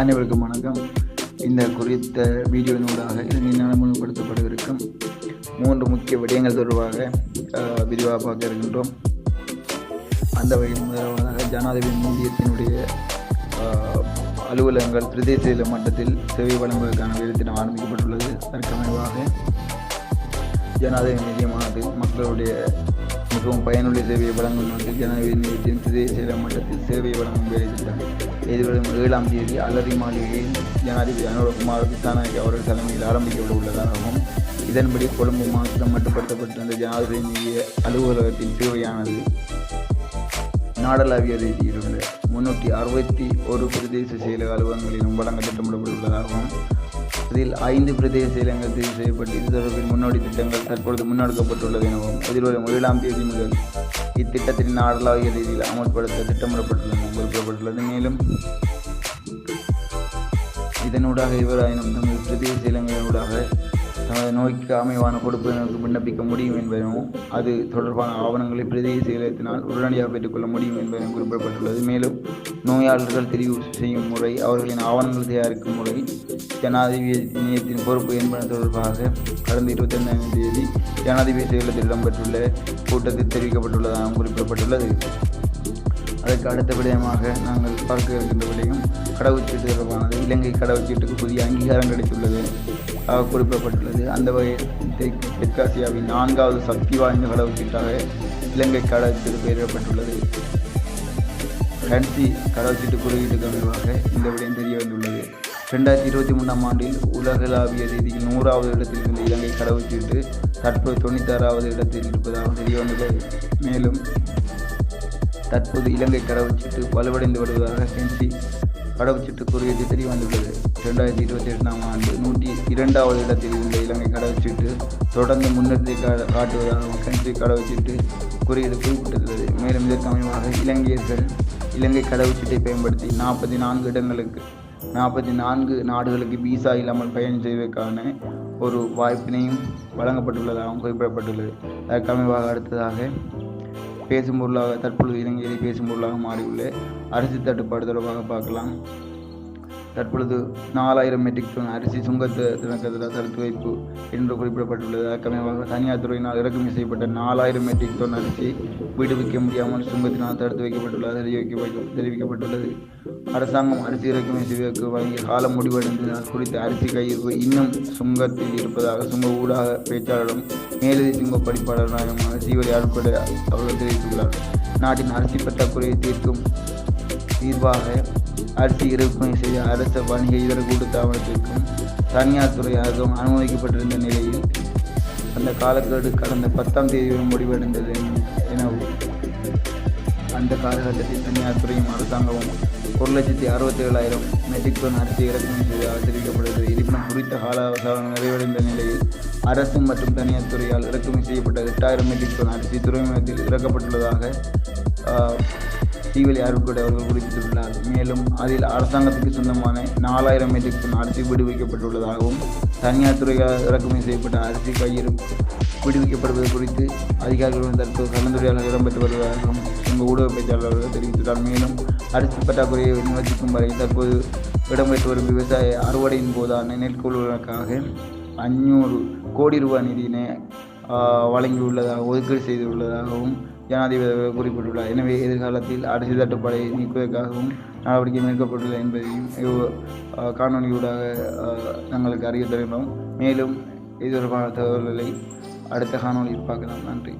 அனைவருக்கும் வணக்கம். இந்த குறித்த வீடியோவினூடாக இலங்கை நடைமுறைப்படுத்தப்படவிருக்கும் மூன்று முக்கிய விடயங்கள் தொடர்பாக விரிவாக பார்க்க இருக்கின்றோம். அந்த வகையில் முதலாவதாக ஜனாதிபதி நிதியத்தினுடைய அலுவலகங்கள் பிரதேச மட்டத்தில் சேவை வழங்குவதற்கான வேலைத்திட்டம் ஆரம்பிக்கப்பட்டுள்ளது. அதற்கமைவாக ஜனாதிபதி நிதியமானது மக்களுடைய மிகவும் பயனுள்ள சேவையை வழங்கும் ஜனவரி ஜனாதிபதி நிதியத்தின் பிரதேச மட்டத்தில் சேவையை வழங்கும் வேலை திட்டம் எதிர்வரும் ஏழாம் தேதி அலரி மாளிகையில் ஜனாதிபதி அனுரகுமார் திசாநாயக் அவர்கள் தலைமையில் ஆரம்பிக்கப்பட உள்ளதாகவும் இதன்படி கொழும்பு மாவட்டம் மட்டுப்படுத்தப்பட்டிருந்த ஜனாதிபதி நிதிய அலுவலகத்தின் சேவையானது நாடளாவிய ரீதியில் உள்ள முன்னூற்றி அறுபத்தி ஒரு பிரதேச செயலக அலுவலகங்களிலும் வழங்க திட்டமிடப்பட்டுள்ளதாகவும் இதில் ஐந்து பிரதேச செயலகங்கள் தெரிவு செய்யப்பட்டு இது தொடர்பில் முன்னோடி திட்டங்கள் தற்பொழுது முன்னெடுக்கப்பட்டுள்ளது எனவும் எதிர்வரும் ஏழாம் தேதி முதல் இத்திட்டத்தின் நாடளாவிய ரீதியில் அமல்படுத்த திட்டமிடப்பட்டுள்ளது குறிப்பிடப்பட்டுள்ளது மேலும் இதனூடாக இவராயினும் நமது பிரதேச செயலங்களினூடாக தனது நோய்க்கு அமைவான கொடுப்பினருக்கு விண்ணப்பிக்க முடியும் என்பதும் அது தொடர்பான ஆவணங்களை பிரதேச செயலகத்தினால் உடனடியாக பெற்றுக்கொள்ள முடியும் என்பதும் குறிப்பிடப்பட்டுள்ளது. மேலும் நோயாளர்கள் தெரிவு செய்யும் முறை அவர்களின் ஆவணங்கள் தயாரிக்கும் முறை ஜனாதிபதி நிலையத்தின் பொறுப்பு என்பது தொடர்பாக கடந்த இருபத்தி ஐந்தாம் தேதி ஜனாதிபதி செயலகத்தில் இடம்பெற்றுள்ள கூட்டத்தில் தெரிவிக்கப்பட்டுள்ளதாகவும் குறிப்பிடப்பட்டுள்ளது. அதற்கு அடுத்த விடயமாக நாங்கள் பார்க்க இருக்கின்ற விடயம் கடவுச்சீட்டு தொடர்பானது. இலங்கை கடவுச்சீட்டுக்கு புதிய அங்கீகாரம் கிடைத்துள்ளது. குறிப்பிடப்பட்டுள்ளது. அந்த வகையில் தெற்கு தெற்காசியாவின் நான்காவது சக்தி வாய்ந்த கடவுச்சீட்டாக இலங்கை கடவுச்சீட்டு பெயரிடப்பட்டுள்ளது. கன்சி கடவுச்சீட்டு குறியீட்டு தொடர்பாக இந்த விடயம் தெரிய வந்துள்ளது. ரெண்டாயிரத்தி இருபத்தி மூணாம் ஆண்டில் உலகளாவிய ரீதியில் நூறாவது இடத்தில் இருந்த இலங்கை கடவுச்சீட்டு தற்போது தொண்ணூத்தாறாவது இடத்தில் இருப்பதாக தெரிய வந்துள்ளது மேலும் தற்போது இலங்கை கடவுச்சீட்டு வலுவடைந்து வருவதாக கென்சி கடவுச்சீட்டு குறியீட்டு தெரிய வந்துள்ளது. இரண்டாயிரத்தி இருபத்தி எட்டாம் ஆண்டு நூற்றி இரண்டாவது இடத்தில் இருந்த இலங்கை கடவுச்சீட்டு தொடர்ந்து முன்னேற்றத்தை காட்டுவதாக மக்கள் கடவுச்சீட்டு குறியீடு குறிப்பிட்டுள்ளது மேலும் இதற்கு அமைவாக இலங்கையர்கள் இலங்கை கடவுச்சீட்டை பயன்படுத்தி நாற்பத்தி நான்கு இடங்களுக்கு நாற்பத்தி நான்கு நாடுகளுக்கு விசா இல்லாமல் பயணம் செய்வதற்கான ஒரு வாய்ப்பினையும் வழங்கப்பட்டுள்ளதாகவும் குறிப்பிடப்பட்டுள்ளது. அதற்கு அமைவாக அடுத்ததாக பேசும் பொருளாக தற்பொழுது இலங்கையிலே பேசும் பொருளாக மாறியுள்ள அரிசி தட்டுப்பாடு தொடர்பாக பார்க்கலாம். தற்பொழுது நாலாயிரம் மெட்ரிக் டன் அரிசி சுங்கத்து தினக்கதிர தடுத்து வைப்பு என்று குறிப்பிடப்பட்டுள்ளது. அதற்கமைவாக தனியார் துறையினால் இறக்குமதி செய்யப்பட்ட நாலாயிரம் மெட்ரிக் டன் அரிசி விடுவிக்க முடியாமல் சுங்கத்தினால் தடுத்து வைக்கப்பட்டுள்ளது தெரிவிக்க தெரிவிக்கப்பட்டுள்ளது. அரசாங்கம் அரிசி இறக்குமதி செய்வதற்கு வழங்கிய காலம் முடிவடைந்ததால் குறித்த அரிசி கையிருப்பு இன்னும் சுங்கத்தில் இருப்பதாக சுங்க ஊடாக பேச்சாளரும் மேலதி சுங்க படிப்பாளர் நாயகமாக சீவரி அவர்கள் தெரிவித்துள்ளார். நாட்டின் அரிசி பற்றாக்குறையை தீர்க்கும் தீர்வாக அரிசி இறக்குமை செய்ய அரச வணிக இதர கூட்டுத்தாபனத்திற்கும் தனியார் துறையாகவும் அனுமதிக்கப்பட்டிருந்த நிலையில் அந்த காலக்கெடு கடந்த பத்தாம் தேதியுடன் முடிவடைந்தது எனவும் அந்த காலகட்டத்தில் தனியார் துறையும் அரசாங்கமும் ஒரு லட்சத்தி அறுபத்தி ஏழாயிரம் மெட்ரிக் டன் அரிசி இறக்குமதி செய்ததாக தெரிவிக்கப்படுகிறது இருப்பினும் குறித்த கால அவசானம் நிறைவடைந்த நிலையில் அரசு மற்றும் தனியார் துறையால் இறக்குமதி செய்யப்பட்ட எட்டாயிரம் மெட்ரிக் டன் அரிசி துறைமுகத்தில் இறக்கப்பட்டுள்ளதாக தீவலி அருட்கொடை அவர்கள் குறிப்பிட்டுள்ளார் மேலும் அதில் அரசாங்கத்துக்கு சொந்தமான நாலாயிரம் மெட்ரிக் டன் அரிசி விடுவிக்கப்பட்டுள்ளதாகவும் தனியார் துறையால் இறக்குமதி செய்யப்பட்ட அரிசி கையிருப்பு விடுவிக்கப்படுவது குறித்து அதிகாரிகளுடன் தற்போது கலந்துரையாடல் இடம்பெற்று வருவதாகவும் எங்கள் ஊடக பேச்சாளர்கள் தெரிவித்துள்ளார் மேலும் அரிசி பற்றாக்குறையை நிவர்த்திக்கும் வரை தற்போது இடம்பெற்று வரும் விவசாய அறுவடையின் போதான நெற்கொள்வதற்காக அஞ்சூறு கோடி ரூபாய் நிதியினை வழங்கியுள்ளதாக ஒதுக்கீடு செய்துள்ளதாகவும் ஜனாதிபதி குறிப்பிட்டுள்ளார். எனவே எதிர்காலத்தில் அரசு தட்டுப்பாடை நீக்குவதற்காகவும் நடவடிக்கை மேற்கொள்ளப்பட்டுள்ளது என்பதையும் காணொலியூடாக தங்களுக்கு அறிய தருகிறோம் மேலும் இது தொடர்பான தகவல்களை அடுத்த காணொலியில் பார்க்கலாம். நன்றி.